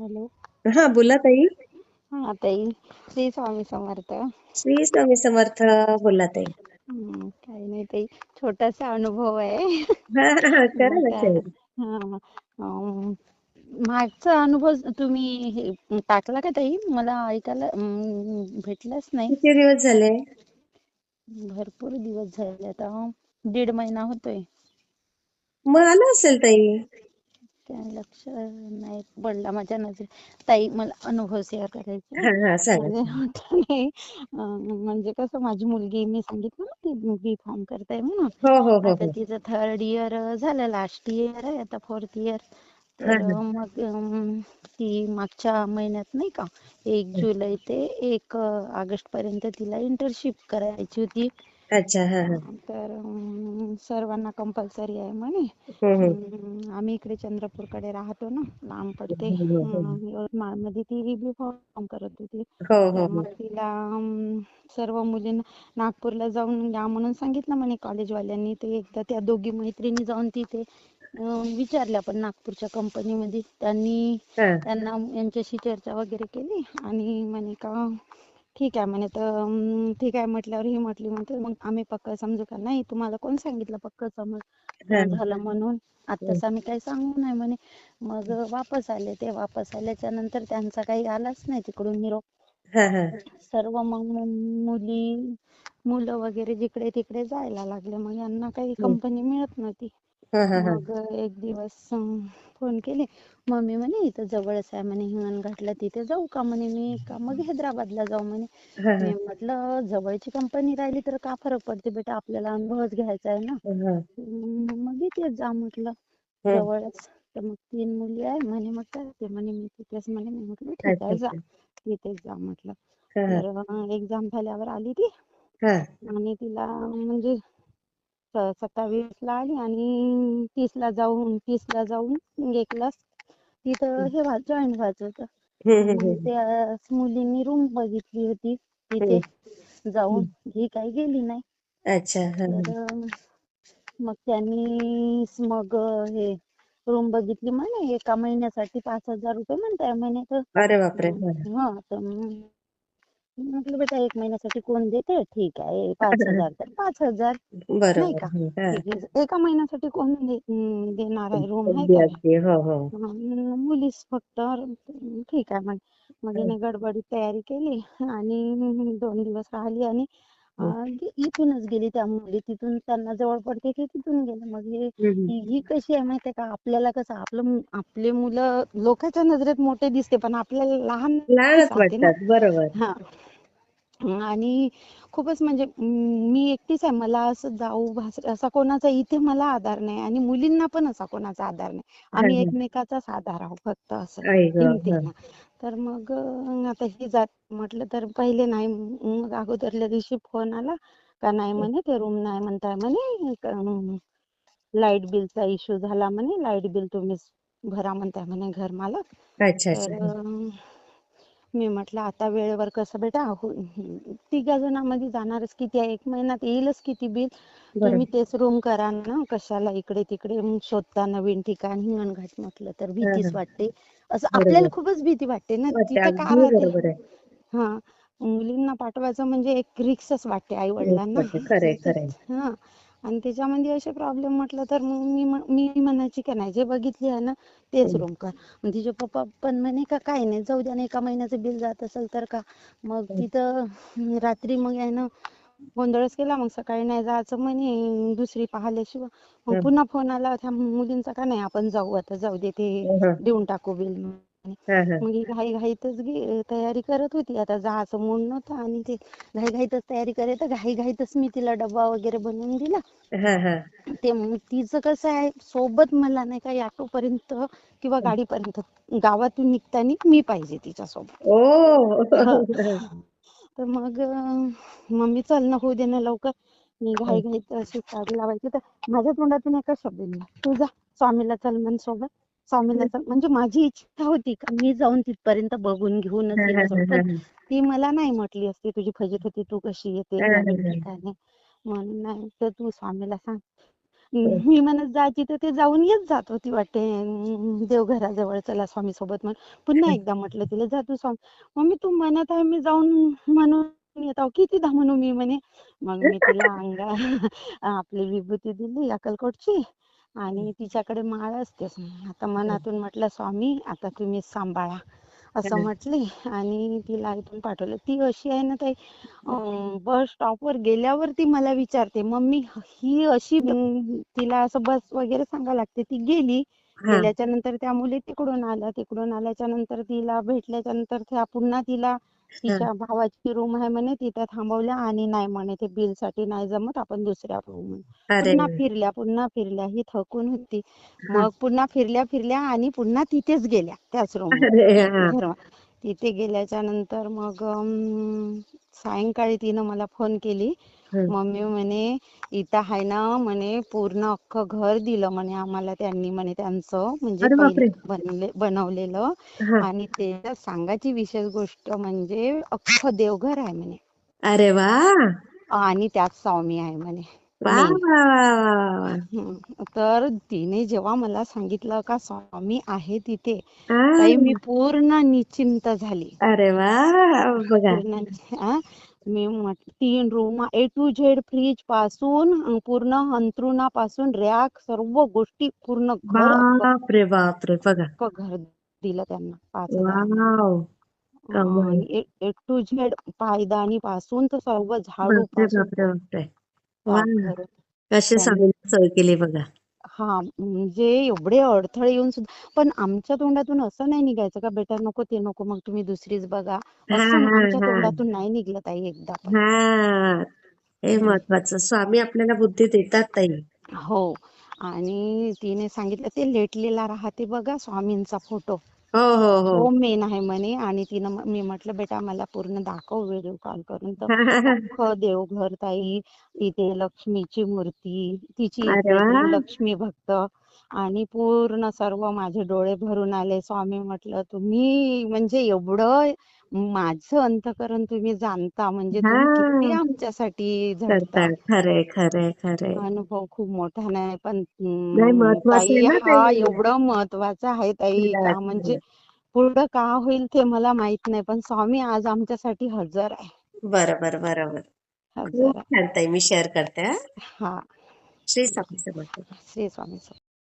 Hello. हा बोला ताई. हा ताई. श्री स्वामी समर्थ. श्री स्वामी समर्थ बोला ताई. काही नाही ताई. छोटासा अनुभव आहे. मागचा अनुभव तुम्ही टाकला का ताई? मला ऐकायला भेटलाच नाही. किती दिवस झाले? भरपूर दिवस झाले आता. दीड महिना होतोय. मग आलं असेल ताई. लक्ष नाही पडला माझ्या नजरेत ताई मला अनुभव शेअर करायचा म्हणजे कसं माझी मुलगी मी सांगितलं ना ती बी फॉर्म करताय म्हणून. हो हो हो आता तिचं थर्ड इयर झालं लास्ट इयर आहे आता फोर्थ इयर तर मग ती मागच्या महिन्यात नाही का एक जुलै ते एक ऑगस्ट पर्यंत तिला इंटर्नशिप करायची होती. अच्छा हा हा. तर अं, सर्वांना कंपल्सरी आहे म्हणे. हम्म, हम्म. अं, आम्ही इकडे चंद्रपूरकडे राहतो ना लांब पडते. हम्म, हम्म, अं, हम्म. यवतमाळमध्ये ती बी फॉर्म करत होती. हो हो तर हो. मग तिला अं, सर्व मुलींना नागपूरला जाऊन या म्हणून सांगितलं म्हणे कॉलेजवाल्यांनी ते एकदा त्या दोघी मैत्रिणी जाऊन तिथे अं, विचारल्या पण नागपूरच्या कंपनीमध्ये त्यांनी हा. त्यांना यांच्याशी चर्चा वगैरे केली. आणि म्हणे का ठीक आहे म्हणे तर ठीक आहे म्हटल्यावर ही म्हटली म्हणते मग आम्ही पक्क समजू का? नाही तुम्हाला कोण सांगितलं पक्क समज? हा झालं. म्हणून. आत्ताच आम्ही काही सांगू नाही म्हणे. मग वापस आले ते वापस आल्याच्यानंतर त्यांचा काही आलाच नाही तिकडून निरोप. हा हा. सर्व मग मुली मुलं वगैरे जिकडे तिकडे जायला लागले मग यांना काही कंपनी मिळत नव्हती. हा हा हा मग एक दिवस फोन केले. मम्मी म्हणे इथं जवळच आहे म्हणे हिंगणघाटला तिथे जाऊ का? म्हणे मी का मग हैदराबादला जाऊ म्हणे. मी म्हटलं जवळची कंपनी राहिली तर का फरक पडते बेटा? आपल्याला अनुभवच घ्यायचा आहे ना. मग इथेच जा म्हटलं. जवळच. तर मग तीन मुली आहे म्हणे मग काय ते म्हणे मी तिथेच म्हणे मी म्हटलं ठीक आहे जा. तिथेच जा म्हटलं. तर एक्झाम झाल्यावर आली ती. आणि तिला म्हणजे सत्तावीस ला आली आणि तीस ला जाऊन तीस ला जाऊन एक ला तिथं हे जॉईन व्हायचं होतं. त्या मुलींनी रूम बघितली होती. तिथे. जाऊन ही काही गेली नाही. अच्छा तर मग त्यांनी मग हे रूम बघितली म्हणे एका महिन्यासाठी पाच हजार रुपये म्हणताय म्हणे तर. अरे बापरे हा. हा तर म्हटलं बेटा एक महिन्यासाठी कोण देते? ठीक आहे पाच हजार तर पाच हजार नाही का? हा ठीक आहे एका महिन्यासाठी कोण दे- अं, देणार आहे रूम आहे का? अगदी हो हो. मुलीच फक्त ठीक आहे मग मग हिने गडबडीत तयारी केली आणि दोन दिवस राहिली आणि अं, गे- इथूनच गेली त्या मुली तिथून त्यांना जवळ पडते की तिथून गेलं मग हे हम्म. ही. ही कशी आहे माहितीये का? आपल्याला कसं आपलं मु- आपले मुलं लोकांच्या नजरेत मोठे दिसते पण आपल्याला लहान लहानच ना? वाटतात बरोबर. हा. आणि खूपच म्हणजे म, एकटीच आहे. मला असं जाऊ भास असा कोणाचा इथे मला आधार नाही आणि मुलींना पण असा कोणाचा आधार नाही. आम्ही एकमेकाचाच आधार आहोत फक्त असं. तर मग आता ही जात म्हटलं तर पहिले नाही मग अगोदरल्या दिवशी फोन आला. का नाही म्हणे ते रूम नाही म्हणताय म्हणे. लाइट बिलचा इश्यू झाला म्हणे. लाइट बिल तुम्हीच भरा म्हणताय म्हणे घर मालक अच्छा अच्छा तर अं, मी म्हटलं आता वेळेवर कसं बेटा हो तिघा जणांमध्ये जाणारच किती एक महिन्यात येईलच किती बिल? तुम्ही तेच रूम करा ना कशाला इकडे तिकडे? शोधता नवीन ठिकाण हिंगणघाट म्हटलं तर भीतीच वाटते. असं आपल्याला खूपच भीती वाटते ना तिथं का अगदी राहते हा. मुलींना पाठवायचं म्हणजे एक रिक्सच वाटते आई वडिलांना हा. आणि त्याच्यामध्ये असे प्रॉब्लेम म्हटलं तर मग मी म- म्हणायची का नाही जे बघितली आहे ना तेच रूम कर. तिचे पप्पा पण म्हणे का काही नाही जाऊ द्या ना एका महिन्याचं बिल जात असेल तर का? मग तिथं रात्री मग आहे ना गोंधळच केला. मग सकाळी नाही जायचं म्हणे दुसरी पाहिल्याशिवाय. मग पुन्हा फोन आला त्या मुलींचा का नाही आपण जाऊ आता जाऊ दे ते देऊन टाकू बिल. मग ही घाई घाईतच तयारी करत होती. आता जायचं मूड नव्हतं आणि ते घाई घाईतच तयारी करत घाई घाईतच मी तिला डब्बा वगैरे बनवून दिला. हा हा. ते मग तिचं कसं आहे सोबत मला नाही का ऑटो पर्यंत किंवा गाडीपर्यंत गावातून निघताना मी पाहिजे तिच्या सोबत ओ तर मग मम्मी चल ना होऊ दे ना लवकर. मी घाई घाईत अशी लावायची. तर माझ्या तोंडातून एकच शब्द तू जा स्वामीला चल म्हण सोबत. स्वामीला चल म्हणजे माझी इच्छा होती का मी जाऊन तिथपर्यंत बघून घेऊनच. ती मला नाही म्हटली असती तुझी फजित होती तू कशी येते म्हणून नाही तर तू स्वामीला सांग. मी म्हणत जायची तर ते जाऊन येत जात होती वाटते. देवघराजवळ चला स्वामी सोबत म्हणून पुन्हा एकदा म्हटलं तिला जा तू स्वामी. मम्मी तू म्हणत आहे मी जाऊन म्हणून येत आहो. कितीदा म्हणू मी म्हणे. मग मी तिला अंगा आपली विभूती दिली अक्कलकोटची. आणि तिच्याकडे माळ असतेच आता मनातून म्हटलं स्वामी आता तुम्हीच सांभाळा. असं म्हटले. आणि तिला इथून पाठवलं. ती अशी आहे ना ताई बस स्टॉपवर गेल्यावर ती मला विचारते मम्मी ही अशी तिला असं बस वगैरे सांगायला लागते. ती गेली. गेल्याच्यानंतर त्या मुली तिकडून आल्या. तिकडून आल्याच्यानंतर तिला भेटल्याच्या नंतर त्या पुन्हा तिला तिच्या भावाची रूम आहे म्हणे तिथं थांबवल्या आणि नाही म्हणे ते बिलसाठी नाही जमत आपण दुसऱ्या रूम अरे पुन्हा फिरल्या पुन्हा फिरल्या ही थकून होती. मग पुन्हा फिरल्या फिरल्या आणि पुन्हा तिथेच गेल्या त्याच रूम अरे हा. तिथे गेल्याच्यानंतर मग सायंकाळी तिनं मला फोन केली. मम्मी म्हणे इथं आहे ना म्हणे पूर्ण अख्खं घर दिलं म्हणे आम्हाला त्यांनी म्हणे त्यांचं म्हणजे बनले बनवलेलं. आणि त्याच्यात सांगायची विशेष गोष्ट म्हणजे अख्खं देवघर आहे म्हणे. अरे वा. आणि त्यात स्वामी आहे म्हणे. तर तिने जेव्हा मला सांगितलं का स्वामी आहे तिथे मी पूर्ण निश्चिंत झाली. अरे वा मी तीन रूम ए टू झेड फ्रीजपासून पूर्ण अंथरुणापासून रॅक सर्व गोष्टी पूर्ण बापरे बापरे बघा. घर दिलं त्यांना पाच ए टू झेड पायदानी पासून तर सर्व झाडू कशी स्वामींनी सोय केली बघा. हा म्हणजे एवढे अडथळे येऊन सुद्धा पण आमच्या तोंडातून असं नाही निघायचं का बेटा नको ते नको मग तुम्ही दुसरीच बघा. असं आमच्या तोंडातून नाही निघलं ताई एकदा पण. हा हे. महत्वाचं. स्वामी आपल्याला बुद्धी देतात ताई. हो. आणि तिने सांगितलं ते लेटलेला राहते बघा स्वामींचा फोटो. हो हो हो. मेन आहे म्हणे आणि तिनं म- मी म्हटलं बेटा मला पूर्ण दाखव व्हिडिओ कॉल करून. तर अख्खं देवघर ताई तिथे लक्ष्मीची मूर्ती तिची अरे वा! इथे लक्ष्मी भक्त आणि पूर्ण सर्व माझे डोळे भरून आले. स्वामी म्हटलं तुम्ही म्हणजे एवढं माझं अंतकरण तुम्ही जाणता म्हणजे तुम्ही किती आमच्यासाठी झटता खरे खरे खरे अनुभव खूप मोठा नाही पण ताई हा एवढं महत्वाचं आहे ताई. का म्हणजे. पुढं का होईल ते मला माहीत नाही पण स्वामी आज आमच्यासाठी हजर आहे. बरोबर बरोबर. हजर खूप छान ताई मी शेअर करते हा. हा. श्री स्वामी समर्थ. श्री स्वामी समर्थ.